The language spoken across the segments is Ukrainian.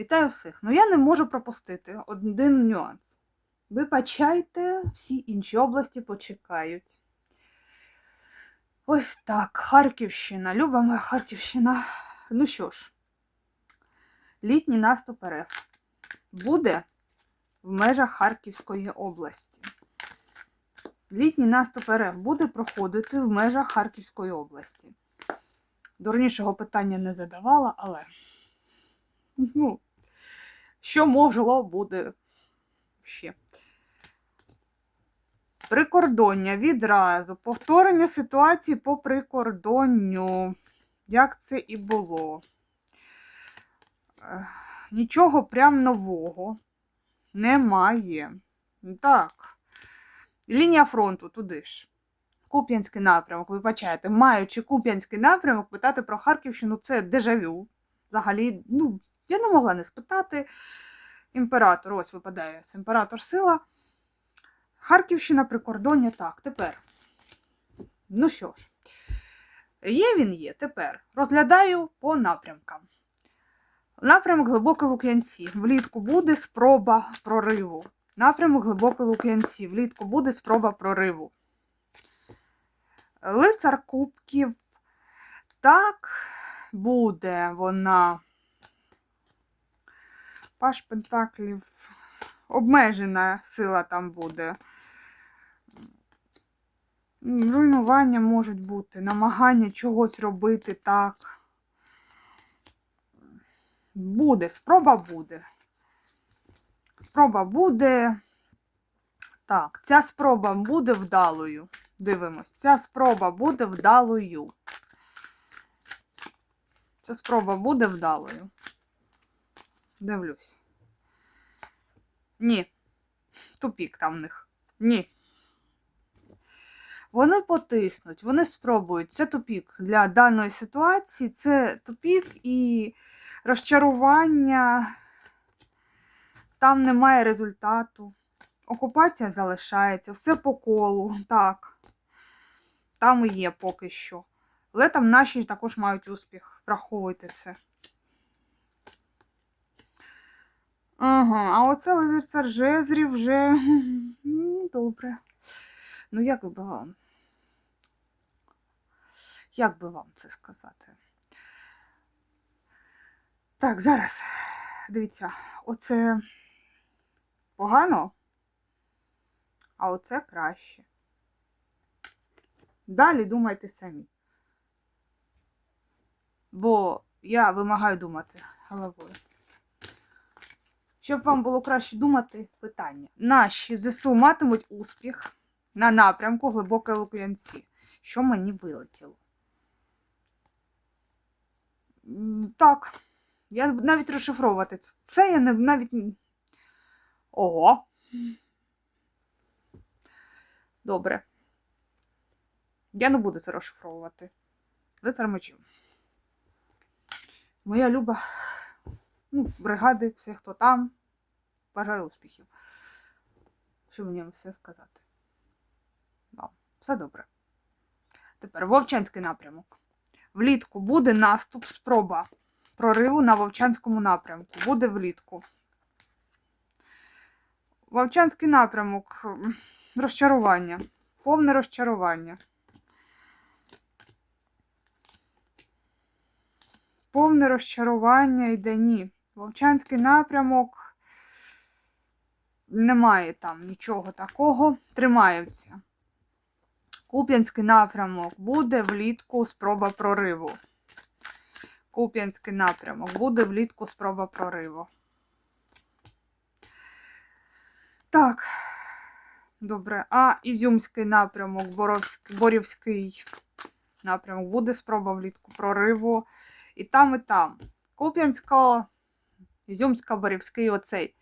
Вітаю всіх. Ну я не можу пропустити один нюанс. Вибачайте, всі інші області почекають. Ось так, Харківщина, люба моя Харківщина. Ну що ж, літній наступ РФ буде в межах Харківської області. Літній наступ РФ буде проходити в межах Харківської області. Дурнішого питання не задавала, але ну, що могло буде ще. Прикордоння відразу. Повторення ситуації по прикордонню. Як це і було. Нічого прям нового немає. Так. Лінія фронту туди ж. Куп'янський напрямок, вибачайте, маючи Куп'янський напрямок, питати про Харківщину це дежавю. Взагалі, ну, я не могла не спитати. Імператор, ось випадає з імператор сила. Харківщина прикордоння. Так, тепер. Ну що ж, є він є тепер. Розглядаю по напрямкам. Напрямок Глибоке Лук'янці. Влітку буде спроба прориву. Напрямок Глибоке Лук'янці. Влітку буде спроба прориву. Лицар Кубків. Так, буде вона. Паш Пентаклів. Обмежена сила там буде. Руйнування можуть бути, намагання чогось робити так. Буде, спроба буде. Спроба буде. Так, ця спроба буде вдалою. Дивимось, ця спроба буде вдалою. Ця спроба буде вдалою. Дивлюсь. Ні. Тупік там в них. Ні. Вони потиснуть, вони спробують. Це тупік для даної ситуації. Це тупік і розчарування. Там немає результату. Окупація залишається, все по колу. Так. Там і є поки що. Але там наші також мають успіх. Враховуйте це. Ага, а оце лицар жезрів вже добре. Ну, як би вам? Як би вам це сказати? Так, зараз. Дивіться, оце погано, а оце краще. Далі думайте самі. Бо я вимагаю думати головою. Щоб вам було краще думати, питання. Наші ЗСУ матимуть успіх на напрямку глибоке Лук'янці. Що мені вилетіло? Так, я навіть розшифровувати це- я навіть. Ого. Добре. Я не буду це розшифровувати. Мечів. Моя люба ну, бригади, всі, хто там. Бажаю успіхів. Що мені все сказати? Да, все добре. Тепер Вовчанський напрямок. Влітку буде наступ, спроба прориву на Вовчанському напрямку. Буде влітку. Вовчанський напрямок. Розчарування. Повне розчарування. Повне розчарування йде ні. Вовчанський напрямок. Немає там нічого такого. Тримаються. Куп'янський напрямок буде влітку спроба прориву. Куп'янський напрямок буде влітку спроба прориву. Так. Добре. А Ізюмський напрямок, Боровський, Борівський напрямок буде спроба влітку прориву. І там, і там. Куп'янська, Ізюмська, Борівський оцей.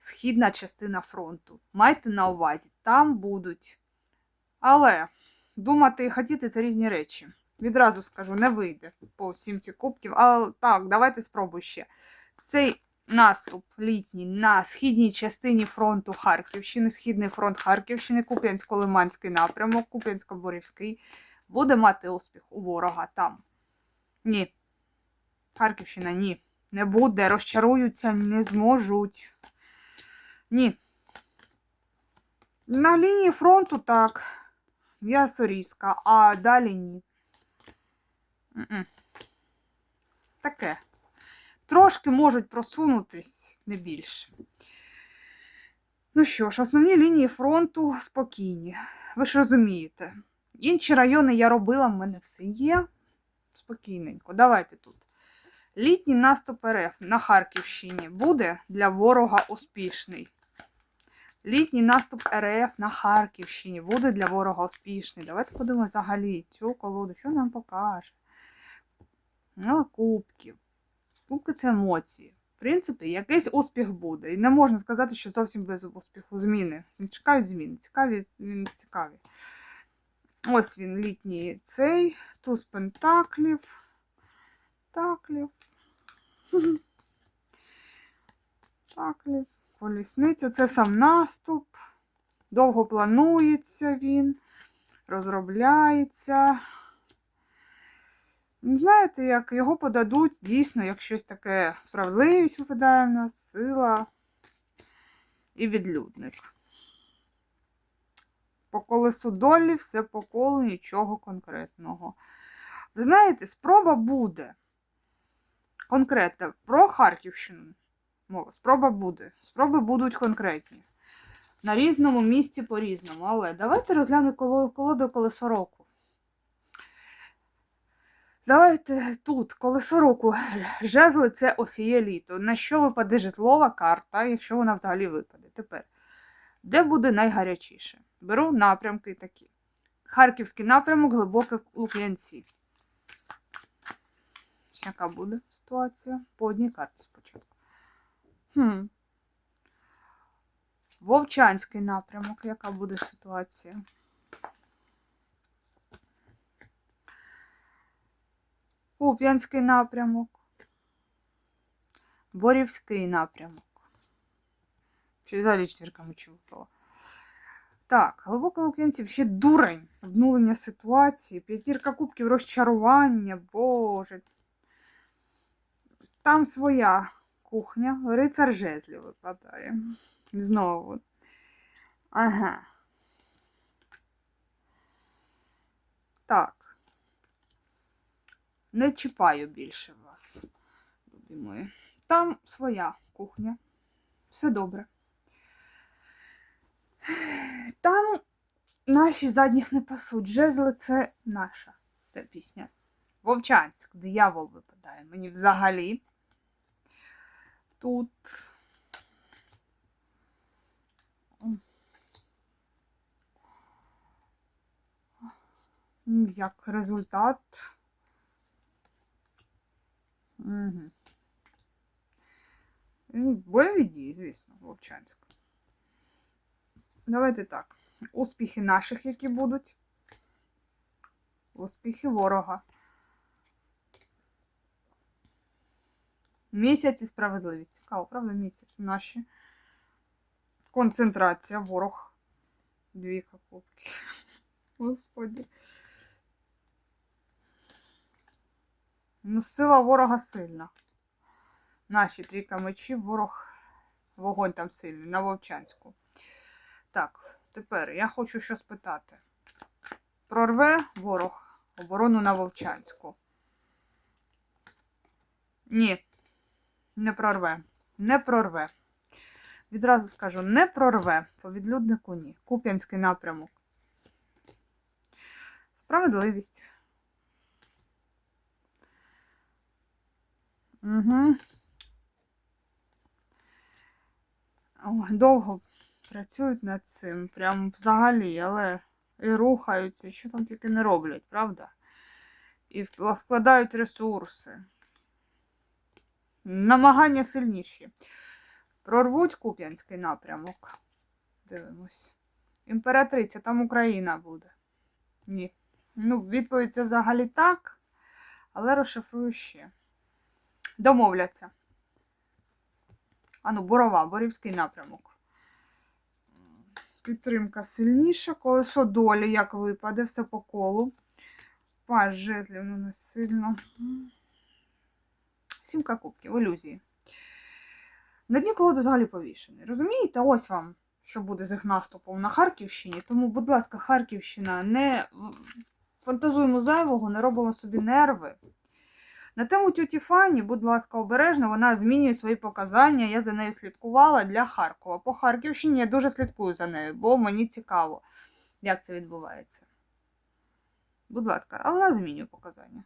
Східна частина фронту. Майте на увазі, там будуть. Але думати і хотіти це різні речі. Відразу скажу, не вийде по всім ці кубків. Але так, давайте спробуй ще. Цей наступ літній на східній частині фронту Харківщини, Східний фронт Харківщини, Куп'янсько-Лиманський напрямок, Куп'янсько-Борівський, буде мати успіх у ворога там. Ні. Харківщина ні. Не буде, розчаруються, не зможуть. Ні. На лінії фронту так. М'ясорізка, а далі ні. Таке. Трошки можуть просунутись, не більше. Ну що ж, основні лінії фронту спокійні. Ви ж розумієте. Інші райони я робила, в мене все є. Спокійненько. Давайте тут. Літній наступ РФ на Харківщині буде для ворога успішний. Літній наступ РФ на Харківщині буде для ворога успішний. Давайте подивимося взагалі цю колоду, що нам покаже. Ну, кубків. Кубки це емоції. В принципі, якийсь успіх буде. І не можна сказати, що зовсім без успіху зміни. Чекають зміни. Цікаві, він цікаві. Ось він, літній цей, туз пентаклів. Таклів. Таклів. Колісниця. Це сам наступ. Довго планується він, розробляється. Ну, Знаєте, як його подадуть дійсно, як щось таке справедливість випадає в нас, сила і відлюдник. По колесу долі все по колу, нічого конкретного. Ви знаєте, спроба буде. Конкретно про Харківщину. Мова, спроба буде. Спроби будуть конкретні. На різному місці по-різному. Але давайте розглянемо коло- колоду колесо року. Давайте тут колесо року. Жезли це осіє літо. На що випаде жезлова карта, якщо вона взагалі випаде? Тепер. Де буде найгарячіше? Беру напрямки такі. Харківський напрямок, глибоке Лук'янці. Яка буде ситуація? По одній карті спочатку. Хм. Вовчанський напрямок. Яка буде ситуація? Куп'янський напрямок. Борівський напрямок. Чи взагалі четвірка мечів випала. Так, глибоко лук'янців ще дурень. Обнулення ситуації. П'ятірка кубків розчарування. Боже. Там своя кухня. Рицар жезлів випадає. Знову. Ага. Так. Не чіпаю більше вас, любі мої. Там своя кухня. Все добре. Там наші задніх не пасуть. Жезли це наша та пісня. Вовчанськ, диявол випадає. Мені взагалі. Тут. Як результат. Угу. Бойові дії, звісно, Вовчанськ. Давайте так. Успіхи наших, які будуть. Успіхи ворога. Місяць і справедливість. Цікаво, правда, місяць наші. Концентрація, ворог. Дві копки. Господи. Ну, сила ворога сильна. Наші трійка мечів, ворог, вогонь там сильний, на Вовчанську. Так, тепер я хочу що спитати. Прорве ворог оборону на Вовчанську? Ні, не прорве. Не прорве. Відразу скажу, не прорве. По відлюднику ні. Куп'янський напрямок. Справедливість. Угу. Ой, довго працюють над цим, прям взагалі, але і рухаються, і що там тільки не роблять, правда? І вкладають ресурси. Намагання сильніші. Прорвуть Куп'янський напрямок. Дивимось. Імператриця, там Україна буде. Ні. Ну, відповідь це взагалі так, але розшифрую ще. Домовляться. Ану, Борова, Борівський напрямок. Підтримка сильніша. Колесо долі, як випаде, все по колу. Паж жезлів, ну не сильно. Сімка кубків, ілюзії. На дні колоди взагалі повішений. Розумієте, ось вам, що буде з їх наступом на Харківщині. Тому, будь ласка, Харківщина, не фантазуємо зайвого, не робимо собі нерви. На тему тьоті Фані, будь ласка, обережно, вона змінює свої показання. Я за нею слідкувала для Харкова. По Харківщині я дуже слідкую за нею, бо мені цікаво, як це відбувається. Будь ласка, а вона змінює показання.